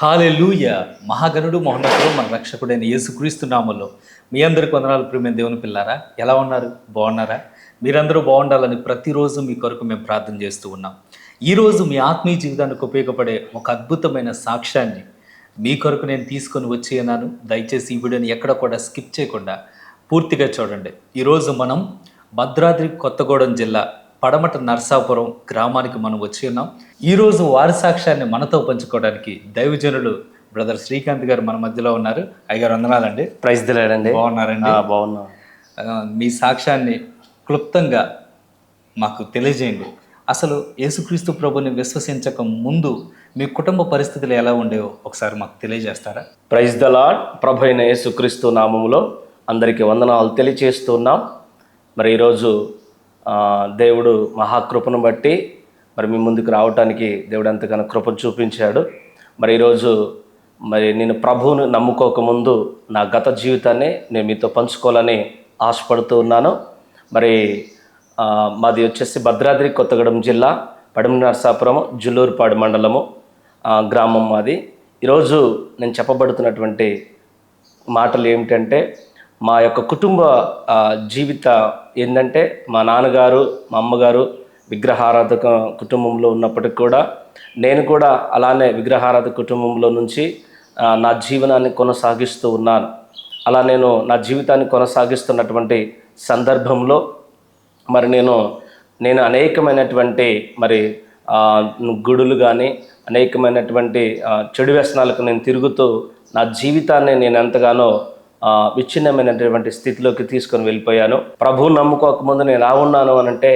Hallelujah. మహాగణుడు మహోన్నతుడు మన రక్షకుడైన యేసుక్రీస్తు నామంలో. మీ అందరికి వందనాలు ప్రియమైన దేవుని పిల్లారా. ఎలా ఉన్నారు? బాగున్నారా? మీరందరూ బాగుండాలని ప్రతిరోజు మీ కొరకు మేము ప్రార్థన చేస్తూ ఉన్నాం. ఈరోజు మీ ఆత్మీయ జీవితానికి ఉపయోగపడే ఒక అద్భుతమైన సాక్ష్యాన్ని మీ కొరకు నేను తీసుకొని వచ్చి ఉన్నాను. దయచేసి ఈ వీడియోని ఎక్కడ కూడా స్కిప్ చేయకుండా పూర్తిగా చూడండి. ఈరోజు మనం భద్రాద్రి కొత్తగూడెం జిల్లా పడమట నర్సాపురం గ్రామానికి మనం వచ్చి ఉన్నాం. ఈరోజు వారి సాక్ష్యాన్ని మనతో పంచుకోవడానికి దైవజనులు బ్రదర్ శ్రీకాంత్ గారు మన మధ్యలో ఉన్నారు. అయ్యారు వందనాలండి. ప్రైజ్ దిలేడండి బాగున్నారండి? బాగున్నా. మీ సాక్ష్యాన్ని క్లుప్తంగా మాకు తెలియజేయండి. అసలు యేసుక్రీస్తు ప్రభుని విశ్వసించక ముందు మీ కుటుంబ పరిస్థితులు ఎలా ఉండేవో ఒకసారి మాకు తెలియజేస్తారా? ప్రైజ్ ద లాడ్ ప్రభు అయిన యేసుక్రీస్తు నామములో అందరికీ వందనాలు తెలియచేస్తున్నాం. మరి ఈరోజు దేవుడు మహాకృపను బట్టి మరి మీ ముందుకు రావటానికి దేవుడు ఎంతగానో కృప చూపించాడు. మరి ఈరోజు మరి నేను ప్రభువును నమ్ముకోకముందు నా గత జీవితాన్ని నేను మీతో పంచుకోవాలని ఆశపడుతూ ఉన్నాను. మరి మాది వచ్చేసి భద్రాద్రి కొత్తగూడెం జిల్లా పడమ నరసాపురం జుల్లూరుపాడు మండలము గ్రామం మాది. ఈరోజు నేను చెప్పబడుతున్నటువంటి మాటలు ఏమిటంటే మా యొక్క కుటుంబ జీవిత ఏంటంటే మా నాన్నగారు మా అమ్మగారు విగ్రహారాధక కుటుంబంలో ఉన్నప్పటికి కూడా నేను కూడా అలానే విగ్రహారాధక కుటుంబంలో నుంచి నా జీవనాన్ని కొనసాగిస్తూ ఉన్నాను. అలా నేను నా జీవితాన్ని కొనసాగిస్తున్నటువంటి సందర్భంలో మరి నేను నేను అనేకమైనటువంటి మరి గుడులు కానీ అనేకమైనటువంటి చెడు వ్యసనాలకు నేను తిరుగుతూ నా జీవితాన్ని నేను ఎంతగానో విచ్ఛిన్నమైనటువంటి స్థితిలోకి తీసుకొని వెళ్ళిపోయాను. ప్రభువు నమ్ముకోకముందు నేను ఎలా ఉన్నాను అని అంటే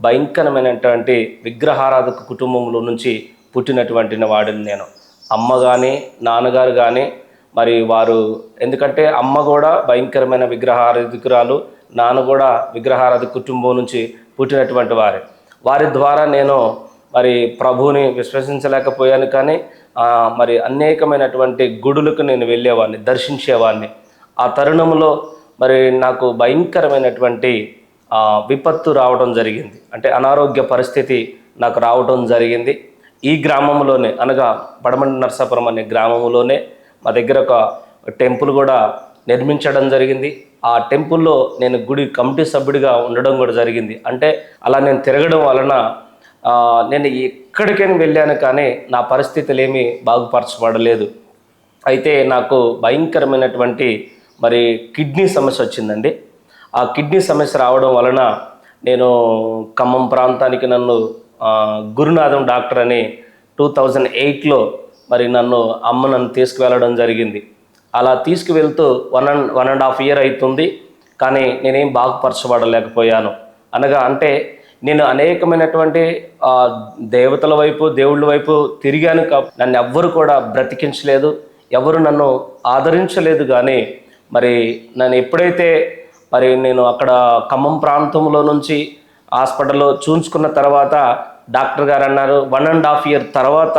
భయంకరమైనటువంటి విగ్రహారాధక కుటుంబంలో నుంచి పుట్టినటువంటి వాడిని నేను. అమ్మ కానీ నాన్నగారు కానీ మరి వారు ఎందుకంటే అమ్మ కూడా భయంకరమైన విగ్రహారాధికురాలు నాన్న కూడా విగ్రహారాధక కుటుంబం నుంచి పుట్టినటువంటి వారే. వారి ద్వారా నేను మరి ప్రభువుని విశ్వసించలేకపోయాను కానీ మరి అనేకమైనటువంటి గుడులకు నేను వెళ్ళేవాడిని దర్శించేవాడిని. ఆ తరుణంలో మరి నాకు భయంకరమైనటువంటి విపత్తు రావడం జరిగింది. అంటే అనారోగ్య పరిస్థితి నాకు రావడం జరిగింది. ఈ గ్రామంలోనే అనగా పడమండి నరసాపురం అనే గ్రామంలోనే మా దగ్గర ఒక టెంపుల్ కూడా నిర్మించడం జరిగింది. ఆ టెంపుల్లో నేను గుడి కమిటీ సభ్యుడిగా ఉండడం కూడా జరిగింది. అంటే అలా నేను తిరగడం వలన నేను ఎక్కడికైనా వెళ్ళాను కానీ నా పరిస్థితులు ఏమీ బాగుపరచబడలేదు. అయితే నాకు భయంకరమైనటువంటి మరి కిడ్నీ సమస్య వచ్చిందండి. ఆ కిడ్నీ సమస్య రావడం వలన నేను ఖమ్మం ప్రాంతానికి నన్ను గురునాథం డాక్టర్ అని టూ థౌజండ్ ఎయిట్లో మరి నన్ను అమ్మ నన్ను తీసుకువెళ్ళడం జరిగింది. అలా తీసుకువెళ్తూ one and one and half year అవుతుంది కానీ నేనేం బాగుపరచబడలేకపోయాను. అనగా అంటే నేను అనేకమైనటువంటి దేవతల వైపు దేవుళ్ళ వైపు తిరిగాను కా నన్ను ఎవ్వరు కూడా బ్రతికించలేదు. ఎవరు నన్ను ఆదరించలేదు కానీ మరి నన్ను ఎప్పుడైతే మరి నేను అక్కడ ఖమ్మం ప్రాంతంలో నుంచి హాస్పిటల్లో చూంచుకున్న తర్వాత డాక్టర్ గారు అన్నారు వన్ అండ్ హాఫ్ ఇయర్ తర్వాత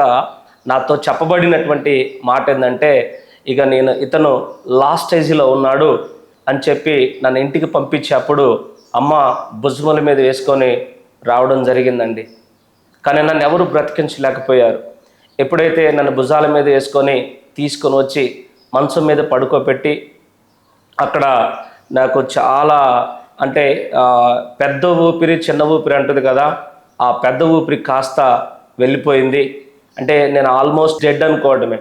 నాతో చెప్పబడినటువంటి మాట ఏంటంటే ఇక నేను ఇతను లాస్ట్ స్టేజ్లో ఉన్నాడు అని చెప్పి నన్ను ఇంటికి పంపించేప్పుడు అమ్మ భుజముల మీద వేసుకొని రావడం జరిగిందండి. కానీ నన్ను ఎవరు బ్రతికించలేకపోయారు. ఎప్పుడైతే నన్ను భుజాల మీద వేసుకొని తీసుకొని వచ్చి మంచం మీద పడుకోబెట్టి అక్కడ నాకు చాలా అంటే పెద్ద ఊపిరి చిన్న ఊపిరి అంటుంది కదా ఆ పెద్ద ఊపిరి కాస్త వెళ్ళిపోయింది. అంటే నేను ఆల్మోస్ట్ డెడ్ అనుకోవడమే.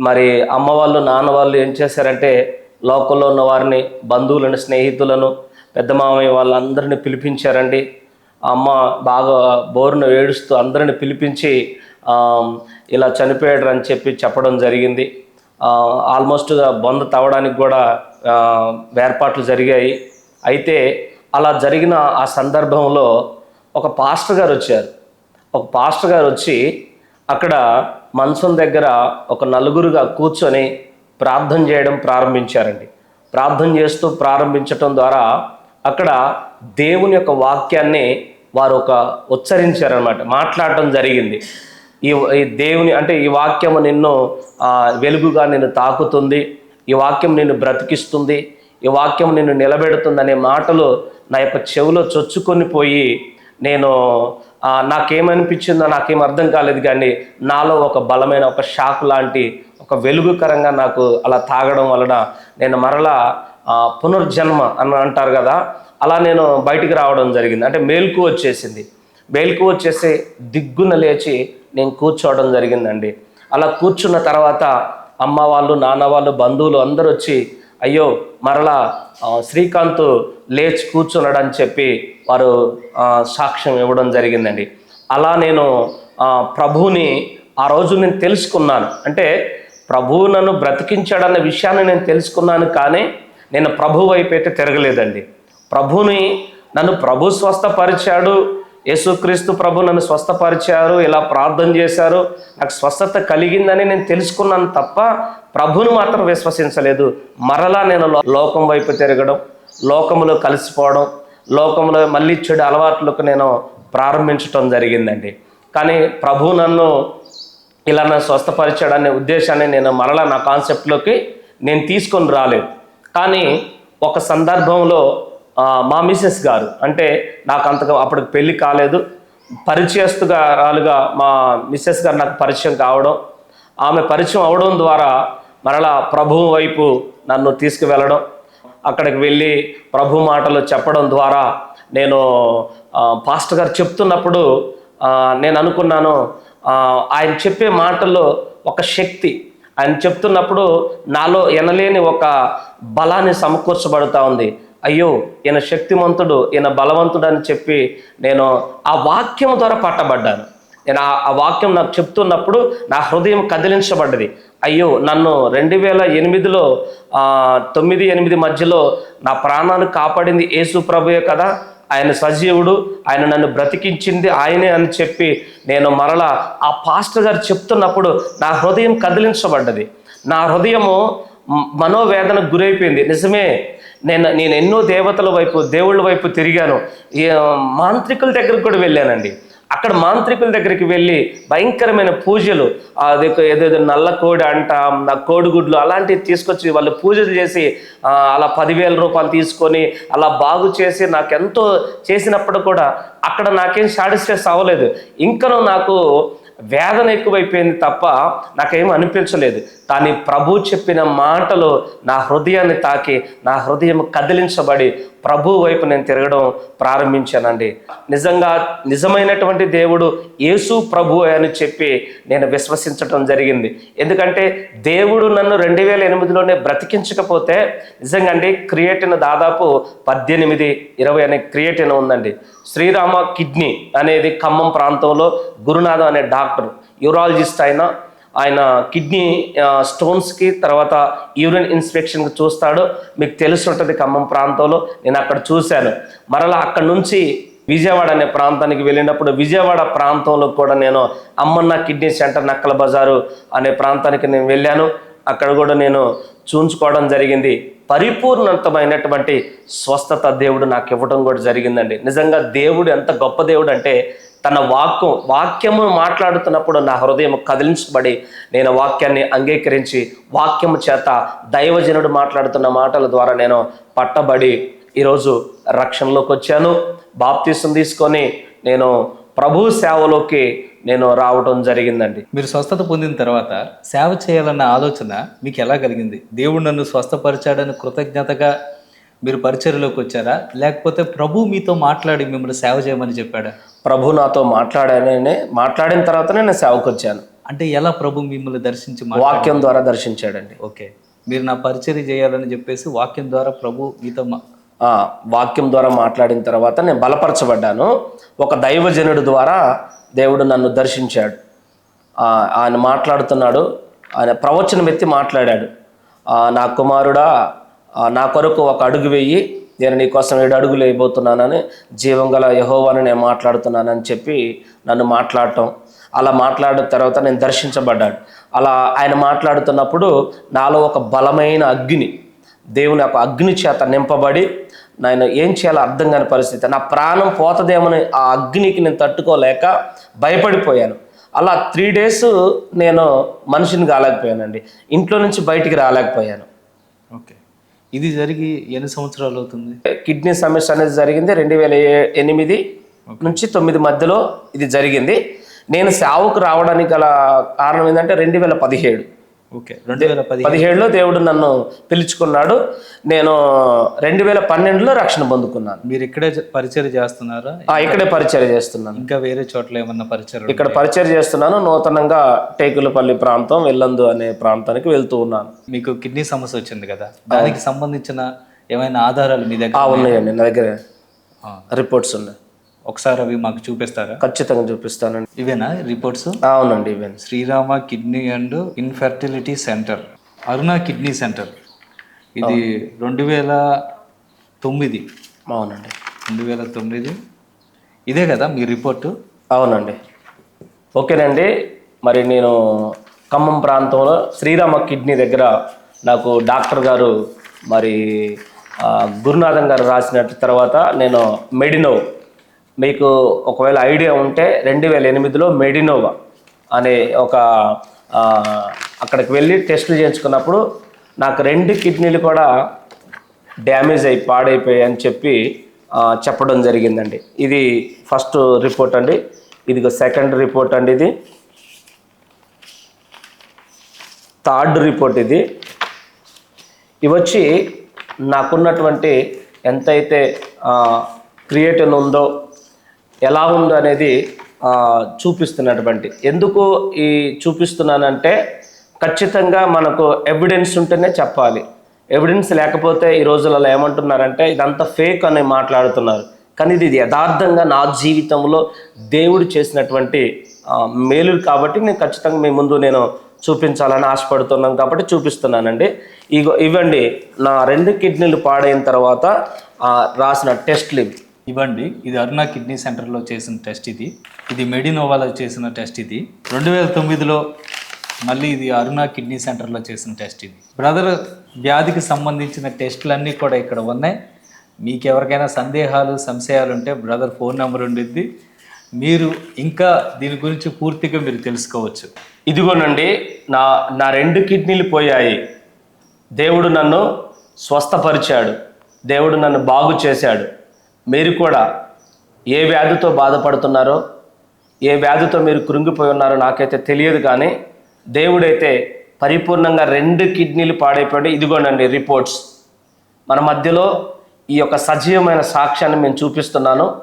మరి అమ్మ వాళ్ళు నాన్న వాళ్ళు ఏం చేశారంటే లోకల్లో ఉన్న వారిని బంధువులను స్నేహితులను పెద్ద మామయ్య వాళ్ళందరిని పిలిపించారండి. ఆ అమ్మ బాగా బోరును ఏడుస్తూ అందరిని పిలిపించి ఇలా చనిపోయాడు అని చెప్పి చెప్పడం జరిగింది. ఆల్మోస్ట్ ఆల్మోస్ట్గా బొంద తవ్వడానికి కూడా ఏర్పాట్లు జరిగాయి. అయితే అలా జరిగిన ఆ సందర్భంలో ఒక పాస్టర్ గారు వచ్చారు. ఒక పాస్టర్ గారు వచ్చి అక్కడ మంచం దగ్గర ఒక నలుగురుగా కూర్చొని ప్రార్థన చేయడం ప్రారంభించారండి. ప్రార్థన చేస్తూ ప్రారంభించటం ద్వారా అక్కడ దేవుని యొక్క వాక్యాన్ని వారు ఒక ఉచ్చరించారనమాట మాట్లాడటం జరిగింది. ఈ ఈ దేవుని అంటే ఈ వాక్యము నిన్ను వెలుగుగా నిన్ను తాకుతుంది. ఈ వాక్యం నిన్ను బ్రతికిస్తుంది. ఈ వాక్యం నిన్ను నిలబెడుతుంది అనే మాటలు నా యొక్క చెవిలో చొచ్చుకొని పోయి నేను నాకేమనిపించిందో నాకేం అర్థం కాలేదు కానీ నాలో ఒక బలమైన ఒక షాక్ లాంటి ఒక వెలుగుకరంగా నాకు అలా తాగడం వలన నేను మరలా పునర్జన్మ అని అంటారు కదా అలా నేను బయటికి రావడం జరిగింది. అంటే మేల్కు వచ్చేసింది. మేల్కు వచ్చేసి దిగ్గున లేచి నేను కూర్చోవడం జరిగిందండి. అలా కూర్చున్న తర్వాత అమ్మ వాళ్ళు నాన్న వాళ్ళు బంధువులు అందరూ వచ్చి అయ్యో మరలా శ్రీకాంత్ లేచి కూర్చున్నాడని చెప్పి వారు సాక్ష్యం ఇవ్వడం జరిగిందండి. అలా నేను ప్రభువుని ఆ రోజు నేను తెలుసుకున్నాను. అంటే ప్రభువు నన్ను బ్రతికించాడన్న విషయాన్ని నేను తెలుసుకున్నాను కానీ నేను ప్రభు వైపు అయితే తిరగలేదండి. ప్రభుని నన్ను ప్రభు స్వస్థపరిచాడు యేసుక్రీస్తు ప్రభు నన్ను స్వస్థపరిచారు ఇలా ప్రార్థన చేశారు. నాకు స్వస్థత కలిగిందని నేను తెలుసుకున్నాను తప్ప ప్రభుని మాత్రం విశ్వసించలేదు. మరలా నేను లోకం వైపు తిరగడం లోకములో కలిసిపోవడం లోకంలో మళ్ళీ చెడు అలవాట్లకు నేను ప్రారంభించటం జరిగిందండి. కానీ ప్రభు నన్ను ఇలా నన్ను స్వస్థపరిచాడనే ఉద్దేశాన్ని నేను మరలా నా కాన్సెప్ట్లోకి నేను తీసుకొని రాలేదు. కానీ ఒక సందర్భంలో మా మిసెస్ గారు. అంటే నాకు అంతగా అప్పటికి పెళ్ళి కాలేదు. పరిచయస్తుగారాలుగా మా మిస్సెస్ గారు నాకు పరిచయం కావడం ఆమె పరిచయం అవడం ద్వారా మరలా ప్రభువు వైపు నన్ను తీసుకువెళ్ళడం అక్కడికి వెళ్ళి ప్రభు మాటలు చెప్పడం ద్వారా నేను పాస్టర్ గారు చెప్తున్నప్పుడు నేను అనుకున్నాను ఆయన చెప్పే మాటల్లో ఒక శక్తి ఆయన చెప్తున్నప్పుడు నాలో ఎనలేని ఒక బలాన్ని సమకూర్చబడుతూ ఉంది. అయ్యో ఈయన శక్తిమంతుడు ఈయన బలవంతుడు అని చెప్పి నేను ఆ వాక్యం ద్వారా పట్టబడ్డాను నేను ఆ వాక్యం నాకు చెప్తున్నప్పుడు నా హృదయం కదిలించబడ్డది. అయ్యో నన్ను రెండు వేల ఎనిమిదిలో తొమ్మిది ఎనిమిది మధ్యలో నా ప్రాణాలు కాపాడింది యేసు ప్రభుయే కదా. ఆయన సజీవుడు ఆయన నన్ను బ్రతికించింది ఆయనే అని చెప్పి నేను మరలా ఆ పాస్టర్ గారు చెప్తున్నప్పుడు నా హృదయం కదిలించబడ్డది. నా హృదయము మనోవేదనకు గురైపోయింది. నిజమే నేను నేను ఎన్నో దేవతల వైపు దేవుళ్ళ వైపు తిరిగాను. మాంత్రికుల దగ్గరకు కూడా వెళ్ళానండి. అక్కడ మాంత్రికుల దగ్గరికి వెళ్ళి భయంకరమైన పూజలు అది ఏదేదో నల్ల కోడి అంట నా కోడిగుడ్లు అలాంటివి తీసుకొచ్చి వాళ్ళు పూజలు చేసి అలా పదివేల రూపాయలు తీసుకొని అలా బాగు చేసి నాకు ఎంతో చేసినప్పుడు కూడా అక్కడ నాకేం సాటిస్ఫైస్ అవ్వలేదు. ఇంకనూ నాకు వేదన ఎక్కువైపోయింది తప్ప నాకేం అనిపించలేదు. కానీ ప్రభు చెప్పిన మాటలు నా హృదయాన్ని తాకి నా హృదయం కదిలించబడి ప్రభు వైపు నేను తిరగడం ప్రారంభించానండి. నిజంగా నిజమైనటువంటి దేవుడు యేసు ప్రభు అని చెప్పి నేను విశ్వసించటం జరిగింది. ఎందుకంటే దేవుడు నన్ను రెండు వేల ఎనిమిదిలోనే బ్రతికించకపోతే నిజంగా అండి క్రియేటిన్ దాదాపు పద్దెనిమిది ఇరవై అనే క్రియేటిన్ ఉందండి. శ్రీరామ కిడ్నీ అనేది ఖమ్మం ప్రాంతంలో గురునాథం అనే డాక్టర్ యూరాలజిస్ట్ అయినా ఆయన కిడ్నీ స్టోన్స్కి తర్వాత యూరిన్ ఇన్స్పెక్షన్కి చూస్తాడు. మీకు తెలిసి ఉంటుంది ఖమ్మం ప్రాంతంలో. నేను అక్కడ చూశాను. మరలా అక్కడ నుంచి విజయవాడ అనే ప్రాంతానికి వెళ్ళినప్పుడు విజయవాడ ప్రాంతంలో కూడా నేను అమ్మన్న కిడ్నీ సెంటర్ నక్కల బజారు అనే ప్రాంతానికి నేను వెళ్ళాను. అక్కడ కూడా నేను చూంచుకోవడం జరిగింది. పరిపూర్ణతమైనటువంటి స్వస్థత దేవుడు నాకు ఇవ్వడం కూడా జరిగిందండి. నిజంగా దేవుడు ఎంత గొప్ప దేవుడు అంటే తన వాక్యం వాక్యము మాట్లాడుతున్నప్పుడు నా హృదయం కదిలించబడి నేను వాక్యాన్ని అంగీకరించి వాక్యము చేత దైవజనుడు మాట్లాడుతున్న మాటల ద్వారా నేను పట్టబడి ఈరోజు రక్షణలోకి వచ్చాను బాప్తీసం తీసుకొని నేను ప్రభు సేవలోకి నేను రావడం జరిగిందండి. మీరు స్వస్థత పొందిన తర్వాత సేవ చేయాలన్న ఆలోచన మీకు ఎలా కలిగింది? దేవుడు నన్ను స్వస్థపరిచాడని కృతజ్ఞతగా మీరు పరిచర్యలోకి వచ్చారా? లేకపోతే ప్రభు మీతో మాట్లాడి మిమ్మల్ని సేవ చేయమని చెప్పాడా? ప్రభు నాతో మాట్లాడానే మాట్లాడిన తర్వాతనే నేను సేవకు వచ్చాను. అంటే ఎలా ప్రభు మిమ్మల్ని దర్శించి వాక్యం ద్వారా దర్శించాడండి. ఓకే. మీరు నా పరిచర్య చేయాలని చెప్పేసి వాక్యం ద్వారా ప్రభు మీతో వాక్యం ద్వారా మాట్లాడిన తర్వాత నేను బలపరచబడ్డాను. ఒక దైవజనుడు ద్వారా దేవుడు నన్ను దర్శించాడు. ఆయన మాట్లాడుతున్నాడు. ఆయన ప్రవచనం ఎత్తి మాట్లాడాడు. నా కుమారుడా నా కొరకు ఒక అడుగు వెయ్యి నేను నీకోసం ఏడు అడుగులు వేయబోతున్నానని జీవం గల యహోవాని నేను మాట్లాడుతున్నానని చెప్పి నన్ను మాట్లాడటం. అలా మాట్లాడిన తర్వాత నేను దర్శించబడ్డాడు. అలా ఆయన మాట్లాడుతున్నప్పుడు నాలో ఒక బలమైన అగ్ని దేవుని యొక్క అగ్ని చేత నింపబడి నేను ఏం చేయాలో అర్థం కాని పరిస్థితి. నా ప్రాణం పోతదేమని ఆ అగ్నికి నేను తట్టుకోలేక భయపడిపోయాను. అలా త్రీ డేస్ నేను మనిషిని కాలేకపోయానండి. ఇంట్లో నుంచి బయటికి రాలేకపోయాను. ఓకే. ఇది జరిగి ఎన్ని సంవత్సరాలు అవుతుంది? కిడ్నీ సమస్య అనేది జరిగింది రెండు వేల ఎనిమిది నుంచి తొమ్మిది మధ్యలో ఇది జరిగింది. నేను సేవకు రావడానికి గల కారణం ఏంటంటే రెండు వేల పదిహేడు. ఓకే రెండు వేల పది పదిహేడులో దేవుడు నన్ను పిలుచుకున్నాడు. నేను రెండు వేల పన్నెండులో రక్షణ పొందుకున్నాను. మీరు ఇక్కడే పరిచయం చేస్తున్నారా? ఇక్కడే పరిచయం చేస్తున్నాను. ఇంకా వేరే చోట్ల ఏమన్నా పరిచయం ఇక్కడ పరిచయం చేస్తున్నాను. నూతనంగా టేకులపల్లి ప్రాంతం వెల్లందు అనే ప్రాంతానికి వెళ్తూ ఉన్నాను. మీకు కిడ్నీ సమస్య వచ్చింది కదా? దానికి సంబంధించిన ఏమైనా ఆధారాలు మీ దగ్గర ఉన్నాయండి. నా దగ్గర. రిపోర్ట్స్ ఉన్నాయి. ఒకసారి అవి మాకు చూపిస్తారా? ఖచ్చితంగా చూపిస్తానండి. ఇవేనా రిపోర్ట్స్? అవునండి ఇవన్నీ Srirama kidney and infertility centre. Aruna kidney centre. ఇది రెండు వేల తొమ్మిది. అవునండి. రెండు వేల తొమ్మిది. ఇదే కదా మీ రిపోర్టు? అవునండి. ఓకేనండి. మరి నేను ఖమ్మం ప్రాంతంలో శ్రీరామ కిడ్నీ దగ్గర నాకు డాక్టర్ గారు మరి ఆ, గురునాథన్ గారు రాసినట్టు తర్వాత నేను మెడినో మీకు ఒకవేళ ఐడియా ఉంటే రెండు వేల ఎనిమిదిలో మెడినోవా అనే ఒక అక్కడికి వెళ్ళి టెస్టులు చేయించుకున్నప్పుడు నాకు రెండు కిడ్నీలు కూడా డ్యామేజ్ అయి పాడైపోయాయి అని చెప్పి చెప్పడం జరిగిందండి. ఇది ఫస్ట్ రిపోర్ట్ అండి. ఇది సెకండ్ రిపోర్ట్ అండి ఇది. థర్డ్ రిపోర్ట్ ఇది. ఇవి వచ్చి నాకున్నటువంటి ఎంతైతే క్రియేటిన్ ఉందో ఎలా ఉందో అనేది చూపిస్తున్నటువంటి. ఎందుకు ఈ చూపిస్తున్నానంటే ఖచ్చితంగా మనకు ఎవిడెన్స్ ఉంటేనే చెప్పాలి. ఎవిడెన్స్ లేకపోతే ఈ రోజులలో ఏమంటున్నారంటే ఇదంతా ఫేక్ అని మాట్లాడుతున్నారు. కానీ ఇది యథార్థంగా నా జీవితంలో దేవుడు చేసినటువంటి మేలు కాబట్టి నేను ఖచ్చితంగా మీ ముందు నేను చూపించాలని ఆశపడుతున్నాను కాబట్టి చూపిస్తున్నానండి. ఇగో ఇవ్వండి నా రెండు కిడ్నీలు పాడైన తర్వాత రాసిన టెస్ట్ ఇవి ఇవ్వండి. ఇది అరుణ కిడ్నీ సెంటర్లో చేసిన టెస్ట్ ఇది. ఇది మెడినోవాలో చేసిన టెస్ట్ ఇది. రెండు వేల తొమ్మిదిలో మళ్ళీ ఇది అరుణ కిడ్నీ సెంటర్లో చేసిన టెస్ట్ ఇది. బ్రదర్ వ్యాధికి సంబంధించిన టెస్టులన్నీ కూడా ఇక్కడ ఉన్నాయి. మీకు ఎవరికైనా సందేహాలు సంశయాలు ఉంటే బ్రదర్ ఫోన్ నెంబర్ ఉండిద్ది. మీరు ఇంకా దీని గురించి పూర్తిగా మీరు తెలుసుకోవచ్చు. ఇదిగోనండి నా నా రెండు కిడ్నీలు పోయాయి. దేవుడు నన్ను స్వస్థపరిచాడు. దేవుడు నన్ను బాగు చేశాడు. మీరు కూడా ఏ వ్యాధితో బాధపడుతున్నారో ఏ వ్యాధితో మీరు కృంగిపోయి ఉన్నారో నాకైతే తెలియదు కానీ దేవుడైతే పరిపూర్ణంగా రెండు కిడ్నీలు పాడైపోయాడు. ఇదిగోనండి రిపోర్ట్స్. మన మధ్యలో ఈ యొక్క సజీవమైన సాక్ష్యాన్ని నేను చూపిస్తున్నాను.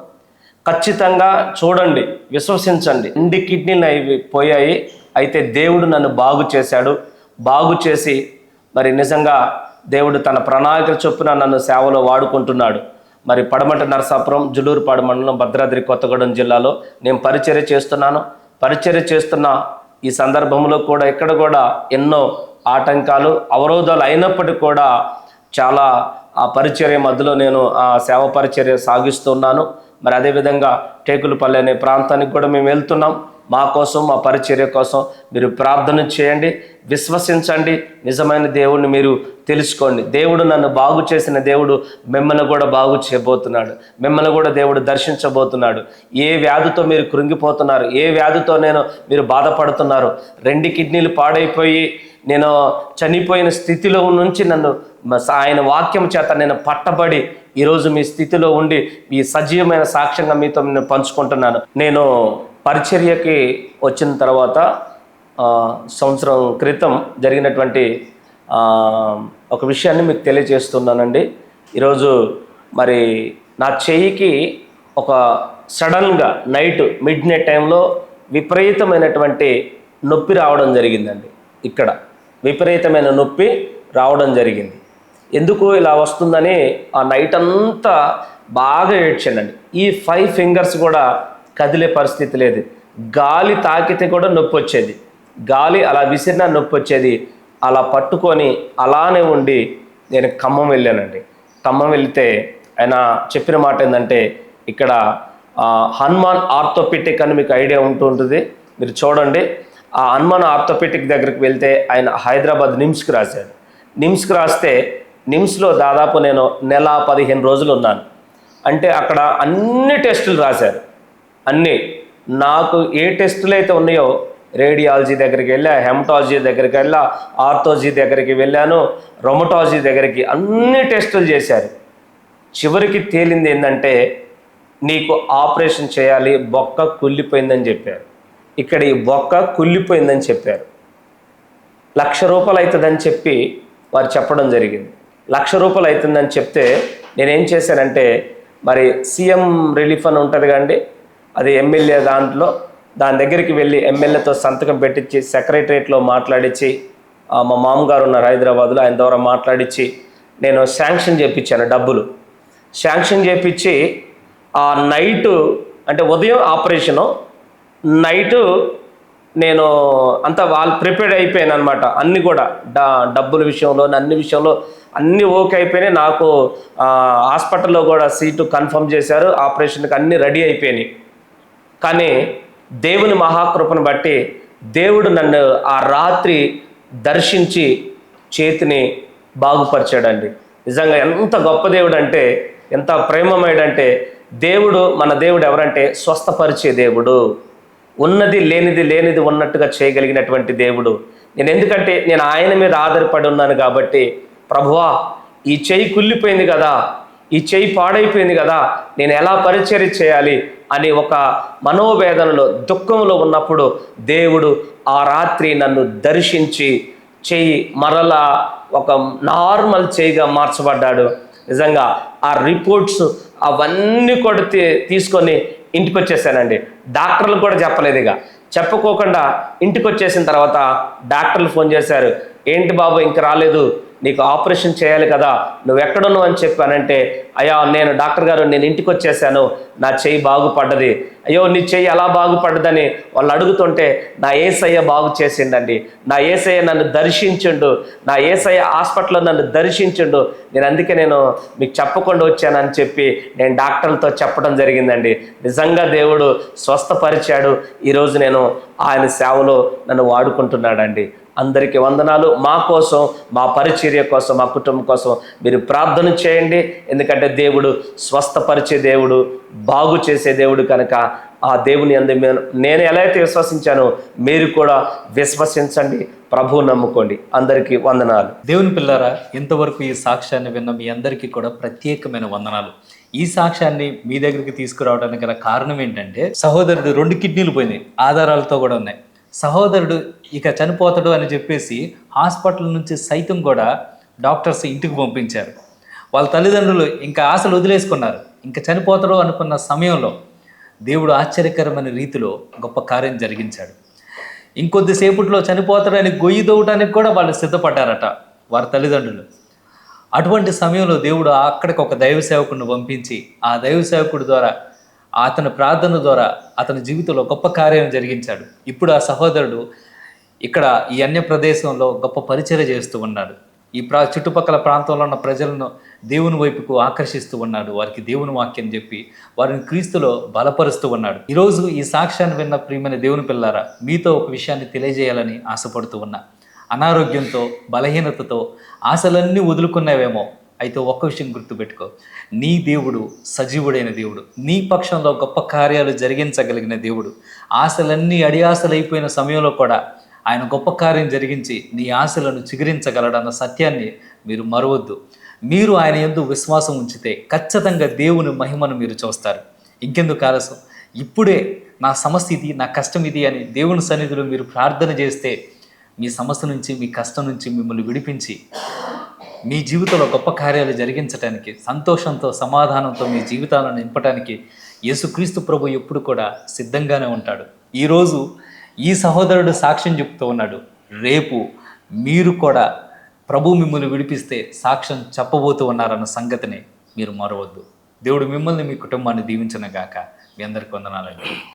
ఖచ్చితంగా చూడండి విశ్వసించండి. రెండు కిడ్నీలు అవి పోయాయి. అయితే దేవుడు నన్ను బాగు చేశాడు. బాగు చేసి మరి నిజంగా దేవుడు తన ప్రణాళిక చొప్పున నన్ను సేవలో వాడుకుంటున్నాడు. మరి పడమట నరసాపురం జులూరుపాడు మండలం భద్రాద్రి కొత్తగూడెం జిల్లాలో నేను పరిచర్య చేస్తున్నాను. పరిచర్య చేస్తున్న ఈ సందర్భంలో కూడా ఇక్కడ కూడా ఎన్నో ఆటంకాలు అవరోధాలు అయినప్పటికీ కూడా చాలా ఆ పరిచర్య మధ్యలో నేను ఆ సేవ పరిచర్య సాగిస్తున్నాను మరి అదేవిధంగా టేకులపల్లి అనే ప్రాంతానికి కూడా మేము వెళ్తున్నాం. మా కోసం మా పరిచర్య కోసం మీరు ప్రార్థన చేయండి విశ్వసించండి. నిజమైన దేవుడిని మీరు తెలుసుకోండి. దేవుడు నన్ను బాగు చేసిన దేవుడు మిమ్మల్ని కూడా బాగు చేయబోతున్నాడు. మిమ్మల్ని కూడా దేవుడు దర్శించబోతున్నాడు. ఏ వ్యాధితో మీరు కృంగిపోతున్నారు ఏ వ్యాధితో నేను మీరు బాధపడుతున్నారు రెండు కిడ్నీలు పాడైపోయి నేను చనిపోయిన స్థితిలో నుంచి నన్ను ఆయన వాక్యం చేత నేను పట్టబడి ఈరోజు మీ స్థితిలో ఉండి ఈ సజీవమైన సాక్ష్యంగా మీతో నేను పంచుకుంటున్నాను. నేను పరిచర్యకి వచ్చిన తర్వాత సంవత్సరం క్రితం జరిగినటువంటి ఒక విషయాన్ని మీకు తెలియజేస్తున్నానండి. ఈరోజు మరి నా చెయ్యికి ఒక సడన్గా నైట్ మిడ్ నైట్ టైంలో విపరీతమైనటువంటి నొప్పి రావడం జరిగిందండి. ఇక్కడ విపరీతమైన నొప్పి రావడం జరిగింది. ఎందుకు ఇలా వస్తుందని ఆ నైట్ అంతా బాగా ఏడ్చానండి. ఈ ఫైవ్ ఫింగర్స్ కూడా కదిలే పరిస్థితి లేదు. గాలి తాకితే కూడా నొప్పి వచ్చేది. గాలి అలా విసిరినా నొప్పి వచ్చేది. అలా పట్టుకొని అలానే ఉండి నేను ఖమ్మం వెళ్ళానండి. ఖమ్మం వెళితే ఆయన చెప్పిన మాట ఏంటంటే ఇక్కడ హనుమాన్ ఆర్థోపెటిక్ అని మీకు ఐడియా ఉంటూ ఉంటుంది. మీరు చూడండి. ఆ హనుమాన్ ఆర్థోపెటిక్ దగ్గరికి వెళ్తే ఆయన హైదరాబాద్ నిమ్స్కి రాశాడు. నిమ్స్కి రాస్తే నిమ్స్లో దాదాపు నేను నెల పదిహేను రోజులు ఉన్నాను. అంటే అక్కడ అన్ని టెస్టులు రాశారు. అన్నీ. నాకు ఏ టెస్టులు అయితే ఉన్నాయో రేడియాలజీ దగ్గరికి వెళ్ళా హెమటాలజీ దగ్గరికి వెళ్ళా ఆర్థోజీ దగ్గరికి వెళ్ళాను రొమటాలజీ దగ్గరికి అన్ని టెస్టులు చేశారు. చివరికి తేలింది ఏంటంటే నీకు ఆపరేషన్ చేయాలి బొక్క కుళ్ళిపోయిందని చెప్పారు. ఇక్కడ ఈ బొక్క కుళ్ళిపోయిందని చెప్పారు. లక్ష రూపాయలు అవుతుందని చెప్పి వారు చెప్పడం జరిగింది. లక్ష రూపాయలు అవుతుందని చెప్తే నేనేం చేశానంటే మరి సీఎం రిలీఫ్ అని ఉంటుంది కండి అది ఎమ్మెల్యే దాంట్లో దాని దగ్గరికి వెళ్ళి ఎమ్మెల్యేతో సంతకం పెట్టించి సెక్రటరియట్లో మాట్లాడించి మా మామగారు ఉన్నారు హైదరాబాద్లో ఆయన ద్వారా మాట్లాడించి నేను శాంక్షన్ చేయించాను డబ్బులు. శాంక్షన్ చేయించి ఆ నైటు అంటే ఉదయం ఆపరేషను నైటు నేను అంతా వాళ్ళు ప్రిపేర్డ్ అయిపోయాను అనమాట అన్ని కూడా డా డబ్బుల విషయంలో అన్ని విషయంలో అన్నీ ఓకే అయిపోయినాయి. నాకు హాస్పిటల్లో కూడా సీటు కన్ఫర్మ్ చేశారు. ఆపరేషన్కి అన్నీ రెడీ అయిపోయినాయి. కానీ దేవుని మహాకృపను బట్టి దేవుడు నన్ను ఆ రాత్రి దర్శించి చేతిని బాగుపరిచాడండి. నిజంగా ఎంత గొప్ప దేవుడు అంటే ఎంత ప్రేమమయుడంటే దేవుడు మన దేవుడు ఎవరంటే స్వస్థపరిచే దేవుడు. ఉన్నది లేనిది లేనిది ఉన్నట్టుగా చేయగలిగినటువంటి దేవుడు. నేను ఎందుకంటే నేను ఆయన మీద ఆధారపడి ఉన్నాను కాబట్టి ప్రభువా ఈ చెయ్యి కుళ్ళిపోయింది కదా ఈ చెయ్యి పాడైపోయింది కదా నేను ఎలా పరిచర్య చేయాలి? అని ఒక మనోవేదనలో దుఃఖంలో ఉన్నప్పుడు దేవుడు ఆ రాత్రి నన్ను దర్శించి చేయి మరలా ఒక నార్మల్ చేయిగా మార్చబడ్డాడు. నిజంగా ఆ రిపోర్ట్స్ అవన్నీ కూడా తీ- తీసుకొని ఇంటికి వచ్చేసానండి డాక్టర్లు కూడా చెప్పలేదు ఇక. చెప్పుకోకుండా ఇంటికి వచ్చేసిన తర్వాత డాక్టర్లు ఫోన్ చేశారు. ఏంటి బాబు ఇంక రాలేదు? నీకు ఆపరేషన్ చేయాలి కదా నువ్వు ఎక్కడున్నావు అని చెప్పానంటే అయ్యా నేను డాక్టర్ గారు నేను ఇంటికి వచ్చేసాను నా చెయ్యి బాగుపడ్డది. అయ్యో నీ చెయ్యి ఎలా బాగుపడ్డదని వాళ్ళు అడుగుతుంటే నా ఏసయ్య బాగు చేసిండండి. నా ఏసయ్య నన్ను దర్శించుండు. నా ఏసయ్య హాస్పిటల్లో నన్ను దర్శించుండు. నేను అందుకే నేను మీకు చెప్పకుండా వచ్చానని చెప్పి నేను డాక్టర్లతో చెప్పడం జరిగిందండి. నిజంగా దేవుడు స్వస్థపరిచాడు. ఈరోజు నేను ఆయన సేవలో నన్ను వాడుకుంటున్నాడండి. అందరికీ వందనాలు. మా కోసం మా పరిచర్య కోసం మా కుటుంబం కోసం మీరు ప్రార్థన చేయండి. ఎందుకంటే దేవుడు స్వస్థపరిచే దేవుడు బాగు చేసే దేవుడు కనుక ఆ దేవుని అందు నేను ఎలా అయితే విశ్వసించానో మీరు కూడా విశ్వసించండి. ప్రభువు నమ్ముకోండి. అందరికీ వందనాలు. దేవుని పిల్లారా ఇంతవరకు ఈ సాక్ష్యాన్ని విన్న మీ అందరికీ కూడా ప్రత్యేకమైన వందనాలు. ఈ సాక్ష్యాన్ని మీ దగ్గరికి తీసుకురావడానికి గల కారణం ఏంటంటే సహోదరుడు రెండు కిడ్నీలు పోయినాయి. ఆధారాలతో కూడా ఉన్నాయి. సహోదరుడు ఇక చనిపోతాడు అని చెప్పేసి హాస్పిటల్ నుంచి సైతం కూడా డాక్టర్స్ ఇంటికి పంపించారు. వాళ్ళ తల్లిదండ్రులు ఇంకా ఆశలు వదిలేసుకున్నారు. ఇంకా చనిపోతాడు అనుకున్న సమయంలో దేవుడు ఆశ్చర్యకరమైన రీతిలో గొప్ప కార్యం జరిగించాడు. ఇంకొద్దిసేపట్లో చనిపోతాడని గొయ్యి దవ్వటానికి కూడా వాళ్ళు సిద్ధపడ్డారట వారి తల్లిదండ్రులు. అటువంటి సమయంలో దేవుడు అక్కడికి ఒక దైవ సేవకుడిని పంపించి ఆ దైవ సేవకుడి ద్వారా అతని ప్రార్థన ద్వారా అతని జీవితంలో గొప్ప కార్యం జరిగించాడు. ఇప్పుడు ఆ సహోదరుడు ఇక్కడ ఈ అన్య ప్రదేశంలో గొప్ప పరిచర్య చేస్తూ ఉన్నాడు. ఈ ప్రా చుట్టుపక్కల ప్రాంతంలో ఉన్న ప్రజలను దేవుని వైపుకు ఆకర్షిస్తూ ఉన్నాడు. వారికి దేవుని వాక్యం చెప్పి వారిని క్రీస్తులో బలపరుస్తూ ఉన్నాడు. ఈరోజు ఈ సాక్ష్యాన్ని విన్న ప్రియమైన దేవుని పిల్లారా మీతో ఒక విషయాన్ని తెలియజేయాలని ఆశపడుతూ ఉన్నా. అనారోగ్యంతో బలహీనతతో ఆశలన్నీ వదులుకున్నావేమో అయితే ఒక్క విషయం గుర్తుపెట్టుకో. నీ దేవుడు సజీవుడైన దేవుడు. నీ పక్షంలో గొప్ప కార్యాలు జరిగించగలిగిన దేవుడు. ఆశలన్నీ అడియాసలైపోయిన సమయంలో కూడా ఆయన గొప్ప కార్యం జరిగించి నీ ఆశలను చిగురించగలడన్న సత్యాన్ని మీరు మరవద్దు. మీరు ఆయన ఎందు విశ్వాసం ఉంచితే ఖచ్చితంగా దేవుని మహిమను మీరు చూస్తారు. ఇంకెందుకు ఆలస్యం? ఇప్పుడే నా సమస్య ఇది నా కష్టం ఇది అని దేవుని సన్నిధిలో మీరు ప్రార్థన చేస్తే మీ సమస్య నుంచి మీ కష్టం నుంచి మిమ్మల్ని విడిపించి మీ జీవితంలో గొప్ప కార్యాలు జరిగించడానికి సంతోషంతో సమాధానంతో మీ జీవితాలను నింపడానికి యేసుక్రీస్తు ప్రభు ఎప్పుడు కూడా సిద్ధంగానే ఉంటాడు. ఈరోజు ఈ సహోదరుడు సాక్ష్యం చెప్తూ ఉన్నాడు. రేపు మీరు కూడా ప్రభు మిమ్మల్ని విడిపిస్తే సాక్ష్యం చెప్పబోతూ ఉన్నారన్న సంగతిని మీరు మరవద్దు. దేవుడు మిమ్మల్ని మీ కుటుంబాన్ని దీవించిన గాక. మీ అందరికి వందనాలండి.